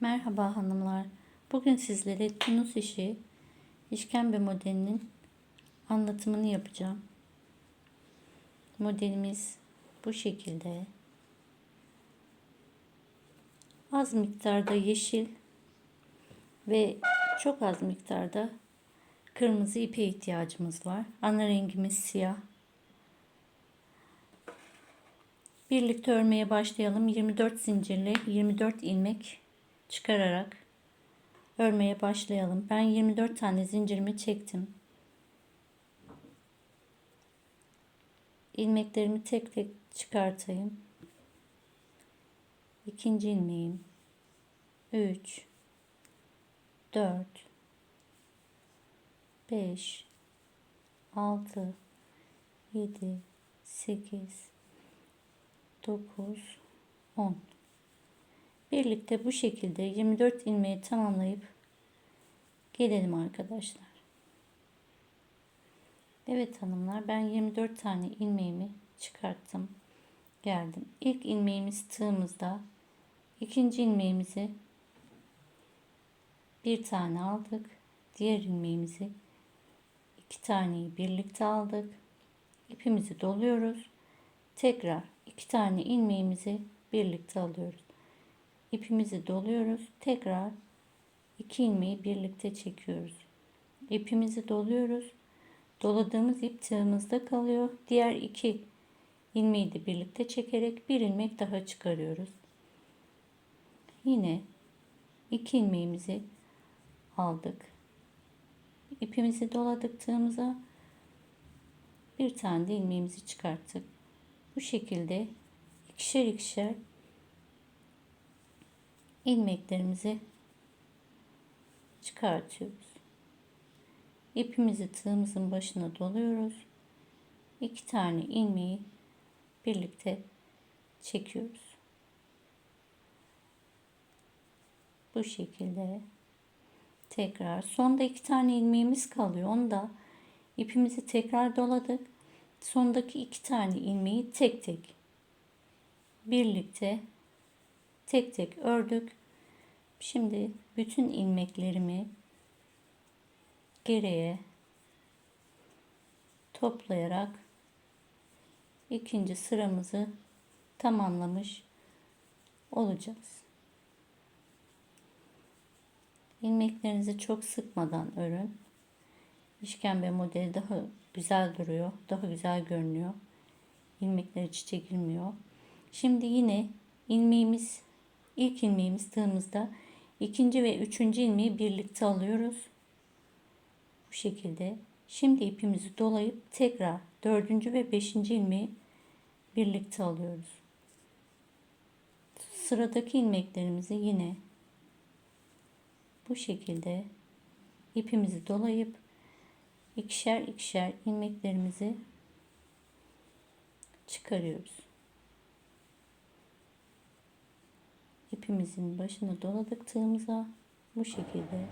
Merhaba hanımlar. Bugün sizlere tunus işi işkembe modelinin anlatımını yapacağım. Modelimiz bu şekilde. Az miktarda yeşil ve çok az miktarda kırmızı ipe ihtiyacımız var. Ana rengimiz siyah. Birlikte örmeye başlayalım. 24 zincirle 24 ilmek çıkararak örmeye başlayalım. Ben 24 tane zincirimi çektim. ilmeklerimi tek tek çıkartayım. İkinci ilmeğim 3 4 5 6 7 8 9 10 Birlikte bu şekilde 24 ilmeği tamamlayıp gelelim arkadaşlar. Evet hanımlar ben 24 tane ilmeğimi çıkarttım. Geldim. İlk ilmeğimiz tığımızda. ikinci ilmeğimizi bir tane aldık. Diğer ilmeğimizi iki taneyi birlikte aldık. İpimizi doluyoruz. Tekrar iki tane ilmeğimizi birlikte alıyoruz ipimizi doluyoruz. Tekrar iki ilmeği birlikte çekiyoruz. İpimizi doluyoruz. Doladığımız ip tığımızda kalıyor. Diğer iki ilmeği de birlikte çekerek bir ilmek daha çıkarıyoruz. Yine iki ilmeğimizi aldık. İpimizi doladık tığımıza. Bir tane de ilmeğimizi çıkarttık. Bu şekilde ikişer ikişer ilmeklerimizi çıkartıyoruz. İpimizi tığımızın başına doluyoruz. İki tane ilmeği birlikte çekiyoruz. Bu şekilde tekrar sonda iki tane ilmeğimiz kalıyor. Onu da ipimizi tekrar doladık. Sondaki iki tane ilmeği tek tek birlikte tek tek ördük. Şimdi bütün ilmeklerimi geriye toplayarak ikinci sıramızı tamamlamış olacağız. İlmeklerinizi çok sıkmadan örün. İşkembe modeli daha güzel duruyor. Daha güzel görünüyor. İlmekler iç çekilmiyor. Şimdi yine ilmeğimiz İlk ilmeğimiz tığımızda ikinci ve üçüncü ilmeği birlikte alıyoruz. Bu şekilde. Şimdi ipimizi dolayıp tekrar dördüncü ve beşinci ilmeği birlikte alıyoruz. Sıradaki ilmeklerimizi yine bu şekilde ipimizi dolayıp ikişer ikişer ilmeklerimizi çıkarıyoruz. İpimizin başını doladık tığımıza. Bu şekilde.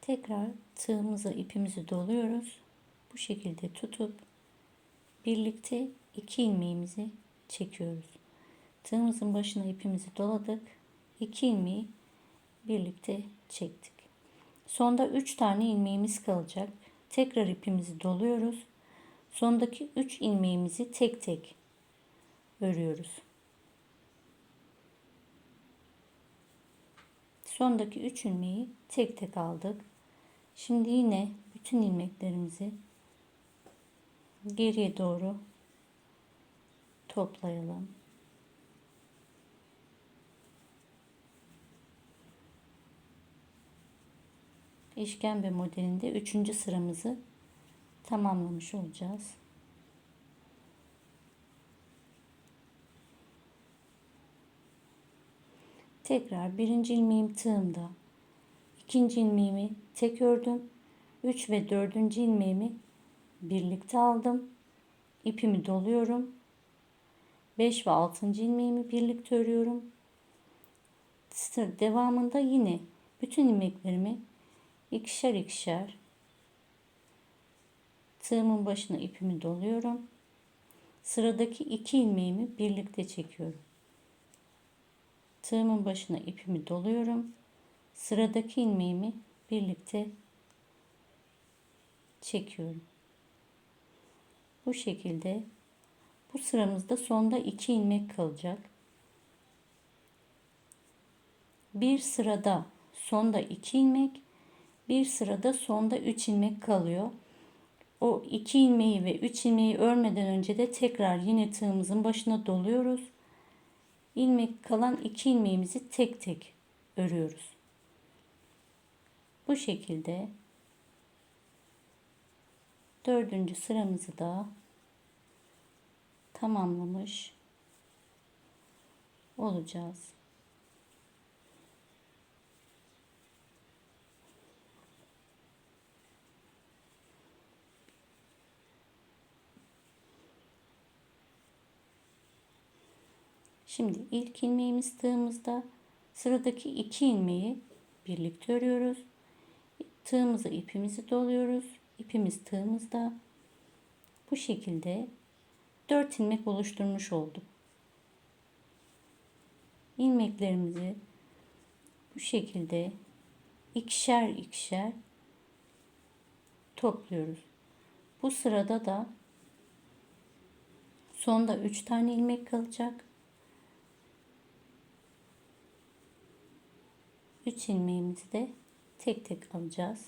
Tekrar tığımıza ipimizi doluyoruz. Bu şekilde tutup birlikte iki ilmeğimizi çekiyoruz. Tığımızın başına ipimizi doladık. İki ilmeği birlikte çektik. Sonda üç tane ilmeğimiz kalacak. Tekrar ipimizi doluyoruz. Sondaki 3 ilmeğimizi tek tek örüyoruz. Sondaki 3 ilmeği tek tek aldık. Şimdi yine bütün ilmeklerimizi geriye doğru toplayalım. İşkembe modelinde 3. sıramızı tamamlamış olacağız. Tekrar birinci ilmeğim tığımda. ikinci ilmeğimi tek ördüm. 3 ve dördüncü ilmeğimi birlikte aldım. İpimi doluyorum. 5 ve 6. ilmeğimi birlikte örüyorum. Devamında yine bütün ilmeklerimi ikişer ikişer Tığımın başına ipimi doluyorum. sıradaki iki ilmeğimi birlikte çekiyorum. Tığımın başına ipimi doluyorum. Sıradaki ilmeğimi birlikte çekiyorum. Bu şekilde bu sıramızda sonda iki ilmek kalacak. Bir sırada sonda iki ilmek, bir sırada sonda üç ilmek kalıyor. O iki ilmeği ve üç ilmeği örmeden önce de tekrar yine tığımızın başına doluyoruz. İlmek kalan iki ilmeğimizi tek tek örüyoruz. Bu şekilde dördüncü sıramızı da tamamlamış olacağız. Şimdi ilk ilmeğimiz tığımızda sıradaki iki ilmeği birlikte örüyoruz. Tığımızı ipimizi doluyoruz. İpimiz tığımızda. Bu şekilde 4 ilmek oluşturmuş oldum. İlmeklerimizi bu şekilde ikişer ikişer topluyoruz. Bu sırada da sonda 3 tane ilmek kalacak. 3 ilmeğimizi de tek tek alacağız.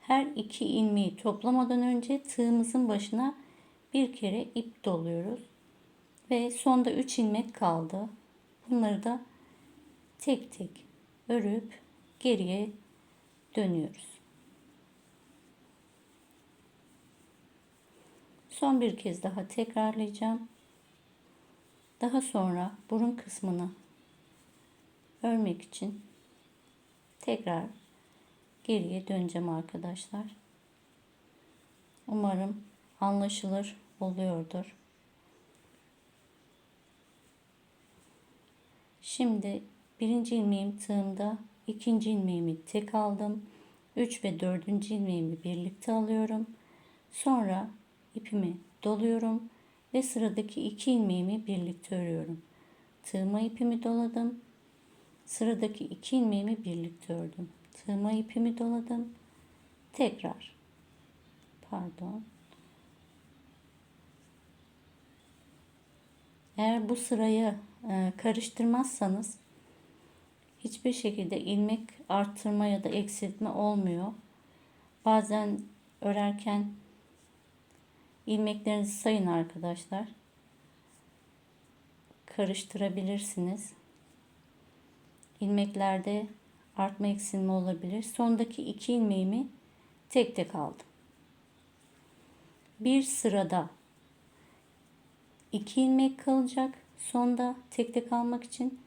Her iki ilmeği toplamadan önce tığımızın başına bir kere ip doluyoruz. Ve sonda 3 ilmek kaldı. Bunları da tek tek örüp geriye dönüyoruz. Son bir kez daha tekrarlayacağım. Daha sonra burun kısmını örmek için tekrar geriye döneceğim arkadaşlar. Umarım anlaşılır oluyordur. Şimdi birinci ilmeğim tığımda, ikinci ilmeğimi tek aldım. 3 ve dördüncü ilmeğimi birlikte alıyorum. Sonra ipimi doluyorum ve sıradaki iki ilmeğimi birlikte örüyorum. Tığıma ipimi doladım. Sıradaki iki ilmeğimi birlikte ördüm. Tığıma ipimi doladım. Tekrar. Pardon. Eğer bu sırayı e, karıştırmazsanız hiçbir şekilde ilmek arttırma ya da eksiltme olmuyor. Bazen örerken ilmeklerinizi sayın arkadaşlar. Karıştırabilirsiniz. İlmeklerde artma eksilme olabilir. Sondaki iki ilmeğimi tek tek aldım. Bir sırada iki ilmek kalacak. Sonda tek tek almak için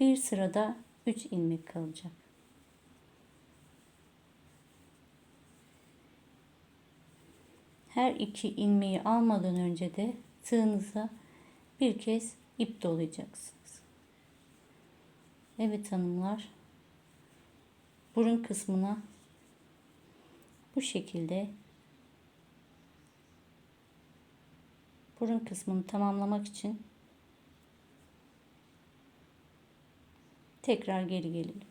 bir sırada üç ilmek kalacak. Her iki ilmeği almadan önce de tığınıza bir kez ip dolayacaksınız. Evet hanımlar burun kısmına bu şekilde burun kısmını tamamlamak için tekrar geri gelelim.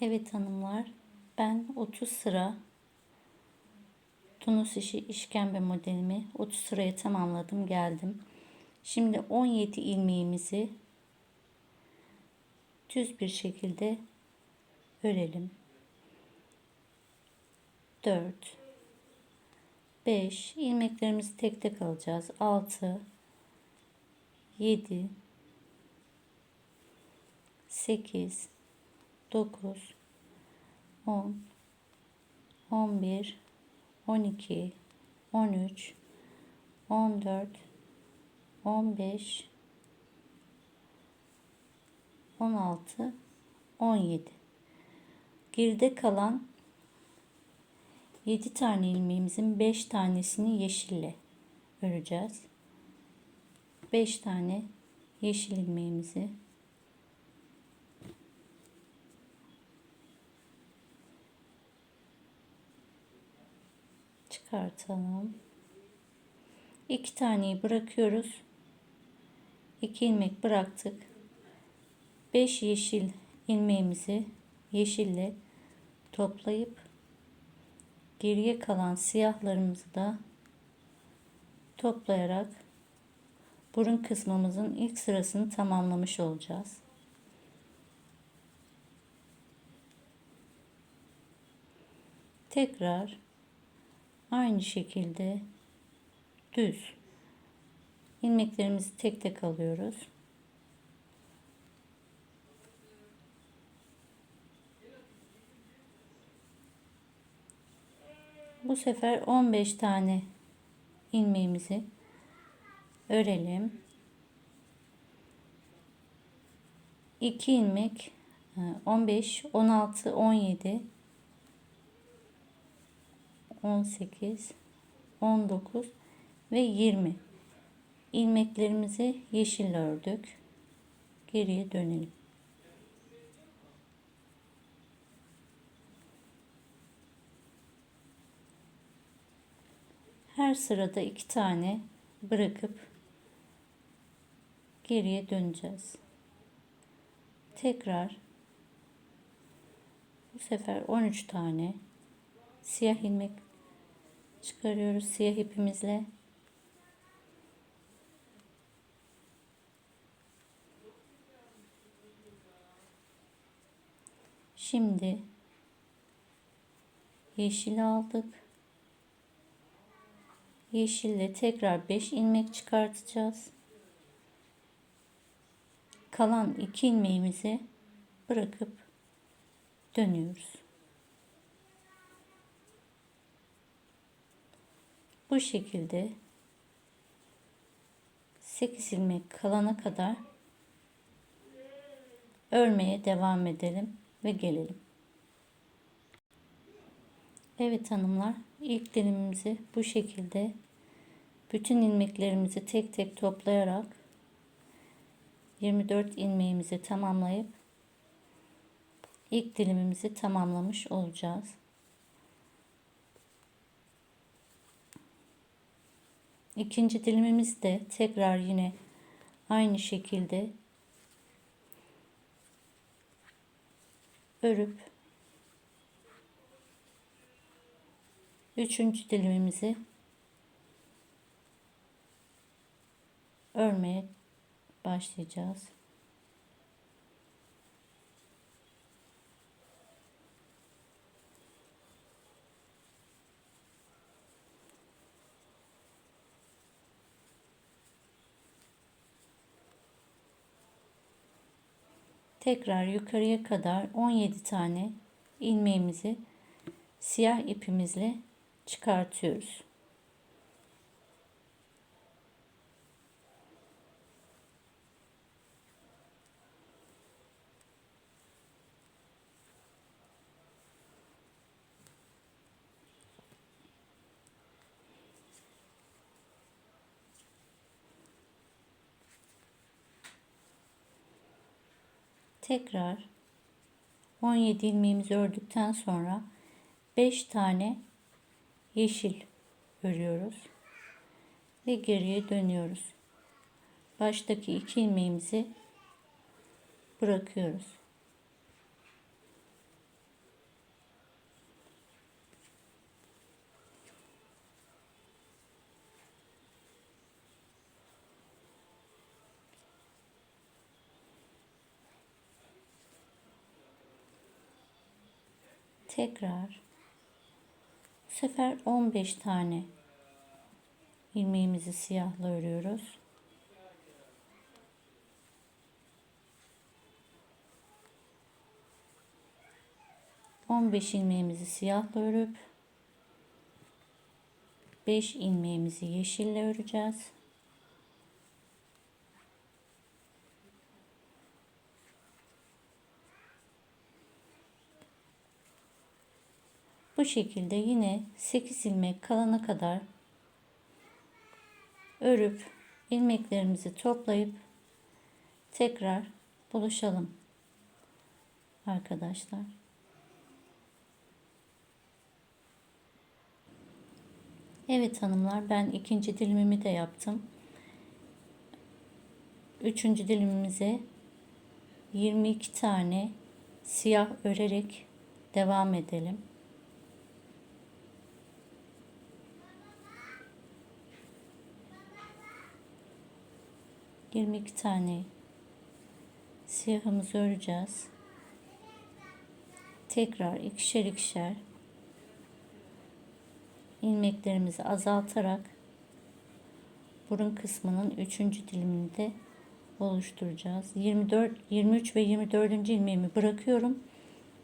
Evet hanımlar ben 30 sıra tunus işi işkembe modelimi 30 sıraya tamamladım geldim. Şimdi 17 ilmeğimizi düz bir şekilde örelim. 4 5 ilmeklerimizi tek tek alacağız. 6 7 8 9 10 11 12 13 14 15 16 17 geride kalan 7 tane ilmeğimizin 5 tanesini yeşille öreceğiz. 5 tane yeşil ilmeğimizi çıkartalım. İki taneyi bırakıyoruz. İki ilmek bıraktık. 5 yeşil ilmeğimizi yeşille toplayıp geriye kalan siyahlarımızı da toplayarak burun kısmımızın ilk sırasını tamamlamış olacağız. Tekrar aynı şekilde düz ilmeklerimizi tek tek alıyoruz. Bu sefer 15 tane ilmeğimizi örelim. 2 ilmek 15 16 17 18 19 ve 20 ilmeklerimizi yeşil ördük. Geriye dönelim. Her sırada iki tane bırakıp geriye döneceğiz. Tekrar bu sefer 13 tane siyah ilmek çıkarıyoruz siyah ipimizle. Şimdi yeşil aldık. Yeşille tekrar 5 ilmek çıkartacağız. Kalan 2 ilmeğimizi bırakıp dönüyoruz. Bu şekilde 8 ilmek kalana kadar örmeye devam edelim ve gelelim. Evet hanımlar ilk dilimimizi bu şekilde bütün ilmeklerimizi tek tek toplayarak 24 ilmeğimizi tamamlayıp ilk dilimimizi tamamlamış olacağız. İkinci dilimimiz de tekrar yine aynı şekilde örüp üçüncü dilimimizi örmeye başlayacağız. Tekrar yukarıya kadar 17 tane ilmeğimizi siyah ipimizle çıkartıyoruz. Tekrar 17 ilmeğimizi ördükten sonra 5 tane yeşil örüyoruz ve geriye dönüyoruz. Baştaki iki ilmeğimizi bırakıyoruz. Tekrar bu sefer 15 tane ilmeğimizi siyahla örüyoruz. On beş ilmeğimizi siyahla örüp beş ilmeğimizi yeşille öreceğiz. Bu şekilde yine 8 ilmek kalana kadar örüp ilmeklerimizi toplayıp tekrar buluşalım arkadaşlar. Evet hanımlar ben ikinci dilimimi de yaptım. Üçüncü dilimimize 22 tane siyah örerek devam edelim. Yirmi iki tane siyahımızı öreceğiz. Tekrar ikişer ikişer ilmeklerimizi azaltarak burun kısmının üçüncü dilimini de oluşturacağız. 24, 23 ve 24. ilmeğimi bırakıyorum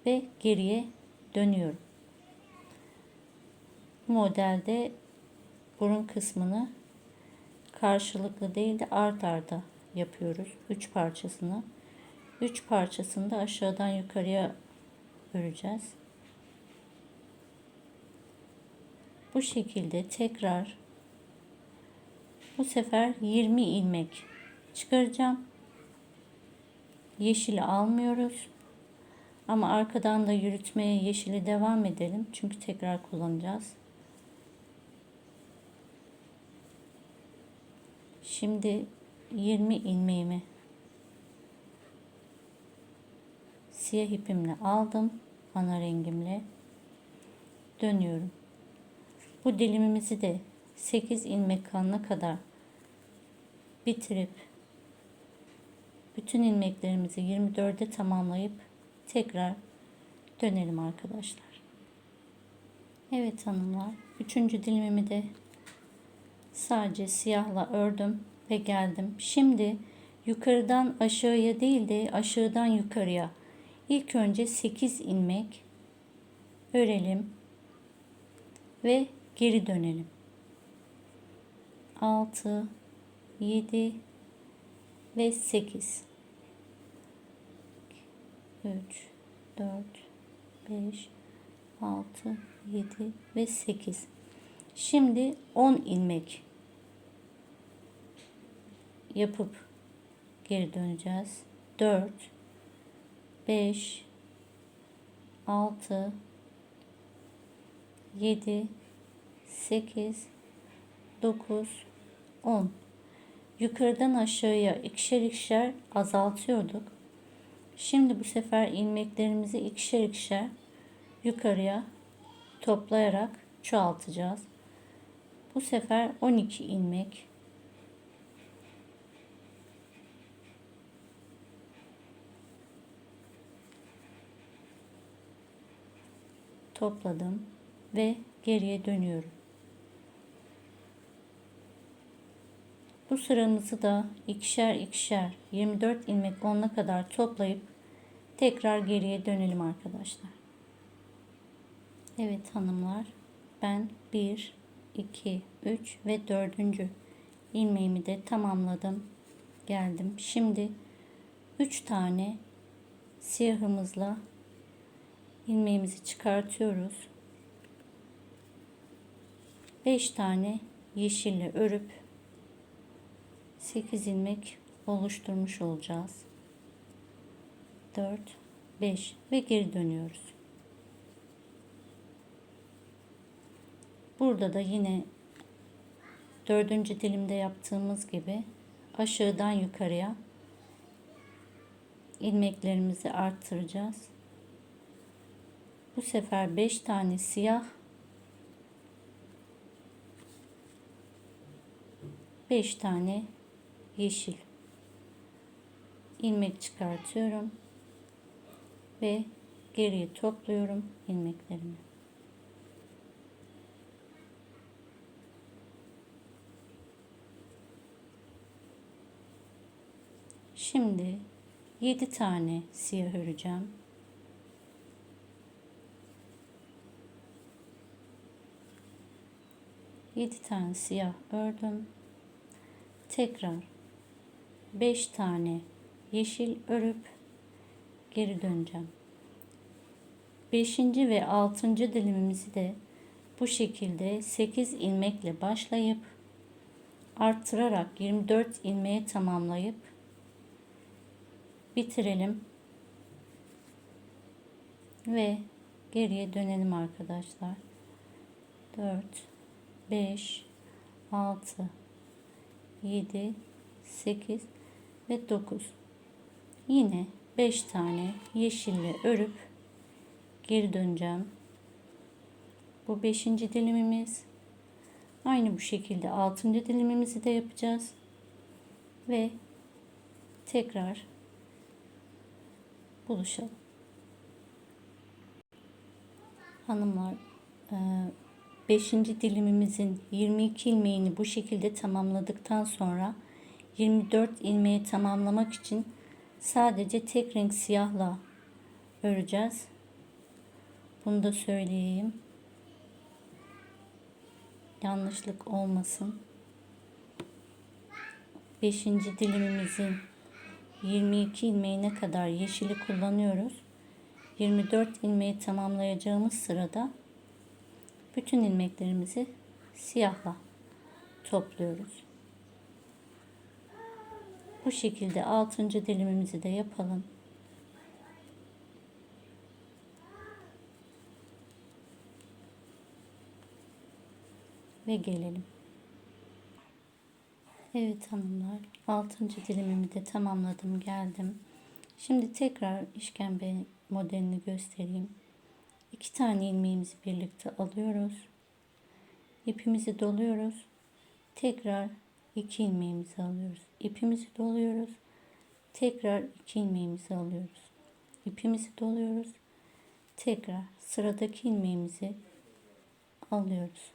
ve geriye dönüyorum. Bu modelde burun kısmını karşılıklı değil de art arda yapıyoruz. 3 parçasını. 3 parçasını da aşağıdan yukarıya öreceğiz. Bu şekilde tekrar bu sefer 20 ilmek çıkaracağım. Yeşili almıyoruz. Ama arkadan da yürütmeye yeşili devam edelim. Çünkü tekrar kullanacağız. Şimdi 20 ilmeğimi siyah ipimle aldım. Ana rengimle dönüyorum. Bu dilimimizi de 8 ilmek kalana kadar bitirip bütün ilmeklerimizi 24'e tamamlayıp tekrar dönelim arkadaşlar. Evet hanımlar. Üçüncü dilimimi de sadece siyahla ördüm ve geldim. Şimdi yukarıdan aşağıya değil de aşağıdan yukarıya ilk önce 8 ilmek örelim ve geri dönelim. 6 7 ve 8 3 4 5 6 7 ve 8 şimdi 10 ilmek yapıp geri döneceğiz 4 5 6 7 8 9 10 yukarıdan aşağıya ikişer ikişer azaltıyorduk. Şimdi bu sefer ilmeklerimizi ikişer ikişer yukarıya toplayarak çoğaltacağız. Bu sefer 12 ilmek topladım ve geriye dönüyorum. Bu sıramızı da ikişer ikişer 24 ilmek olana kadar toplayıp tekrar geriye dönelim arkadaşlar. Evet hanımlar ben 1 2 3 ve 4. ilmeğimi de tamamladım. Geldim. Şimdi 3 tane siyahımızla ilmeğimizi çıkartıyoruz. 5 tane yeşille örüp 8 ilmek oluşturmuş olacağız. 4 5 ve geri dönüyoruz. Burada da yine dördüncü dilimde yaptığımız gibi aşağıdan yukarıya ilmeklerimizi arttıracağız. Bu sefer 5 tane siyah 5 tane yeşil ilmek çıkartıyorum ve geriye topluyorum ilmeklerimi. Şimdi 7 tane siyah öreceğim. Yedi tane siyah ördüm. Tekrar 5 tane yeşil örüp geri döneceğim. 5. ve 6. dilimimizi de bu şekilde 8 ilmekle başlayıp arttırarak 24 ilmeğe tamamlayıp bitirelim. Ve geriye dönelim arkadaşlar. 4 5, 6, 7, 8 ve 9. Yine 5 tane yeşille örüp geri döneceğim. Bu 5. dilimimiz. Aynı bu şekilde 6. dilimimizi de yapacağız. Ve tekrar buluşalım. Hanımlar 5. dilimimizin 22 ilmeğini bu şekilde tamamladıktan sonra 24 ilmeği tamamlamak için sadece tek renk siyahla öreceğiz. Bunu da söyleyeyim. Yanlışlık olmasın. 5. dilimimizin 22 ilmeğine kadar yeşili kullanıyoruz. 24 ilmeği tamamlayacağımız sırada bütün ilmeklerimizi siyahla topluyoruz. Bu şekilde 6. dilimimizi de yapalım. Ve gelelim. Evet hanımlar 6. dilimimi de tamamladım geldim. Şimdi tekrar işkembe modelini göstereyim. İki tane ilmeğimizi birlikte alıyoruz. İpimizi doluyoruz. Tekrar iki ilmeğimizi alıyoruz. İpimizi doluyoruz. Tekrar iki ilmeğimizi alıyoruz. İpimizi doluyoruz. Tekrar sıradaki ilmeğimizi alıyoruz.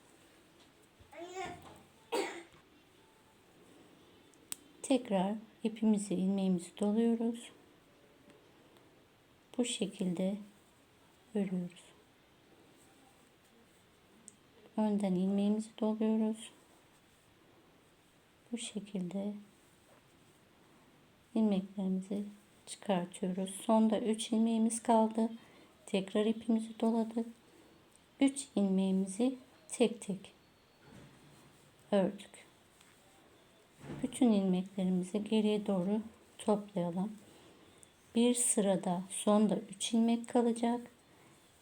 Tekrar ipimizi ilmeğimizi doluyoruz. Bu şekilde örüyoruz. Önden ilmeğimizi doluyoruz. Bu şekilde ilmeklerimizi çıkartıyoruz. Sonda 3 ilmeğimiz kaldı. Tekrar ipimizi doladık. 3 ilmeğimizi tek tek ördük. Bütün ilmeklerimizi geriye doğru toplayalım. Bir sırada sonda 3 ilmek kalacak.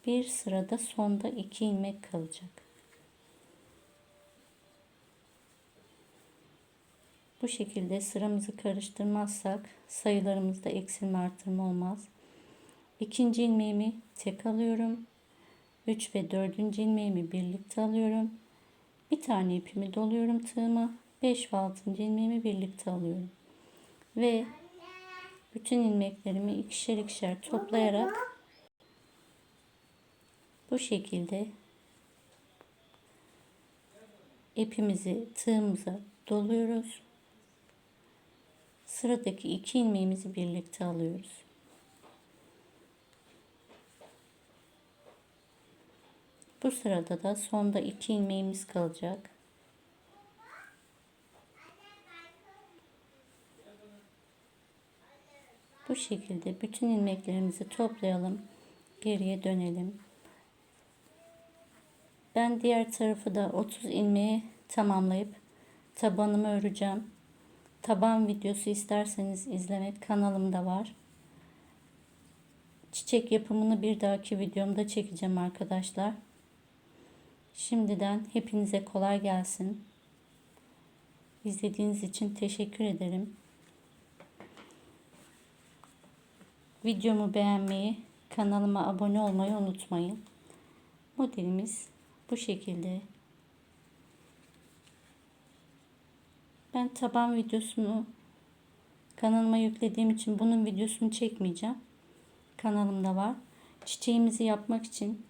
Bir sırada sonda 2 ilmek kalacak. Bu şekilde sıramızı karıştırmazsak sayılarımızda eksilme artırma olmaz. İkinci ilmeğimi tek alıyorum. 3 ve 4. ilmeğimi birlikte alıyorum. Bir tane ipimi doluyorum tığıma. 5 ve 6. ilmeğimi birlikte alıyorum. Ve bütün ilmeklerimi ikişer ikişer toplayarak bu şekilde ipimizi tığımıza doluyoruz. Sıradaki iki ilmeğimizi birlikte alıyoruz. Bu sırada da sonda iki ilmeğimiz kalacak. Bu şekilde bütün ilmeklerimizi toplayalım. Geriye dönelim. Ben diğer tarafı da 30 ilmeği tamamlayıp tabanımı öreceğim. Taban videosu isterseniz izlemek kanalımda var. Çiçek yapımını bir dahaki videomda çekeceğim arkadaşlar. Şimdiden hepinize kolay gelsin. İzlediğiniz için teşekkür ederim. Videomu beğenmeyi, kanalıma abone olmayı unutmayın. Modelimiz bu şekilde. Ben taban videosunu kanalıma yüklediğim için bunun videosunu çekmeyeceğim. Kanalımda var. Çiçeğimizi yapmak için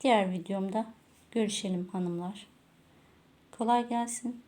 diğer videomda görüşelim hanımlar. Kolay gelsin.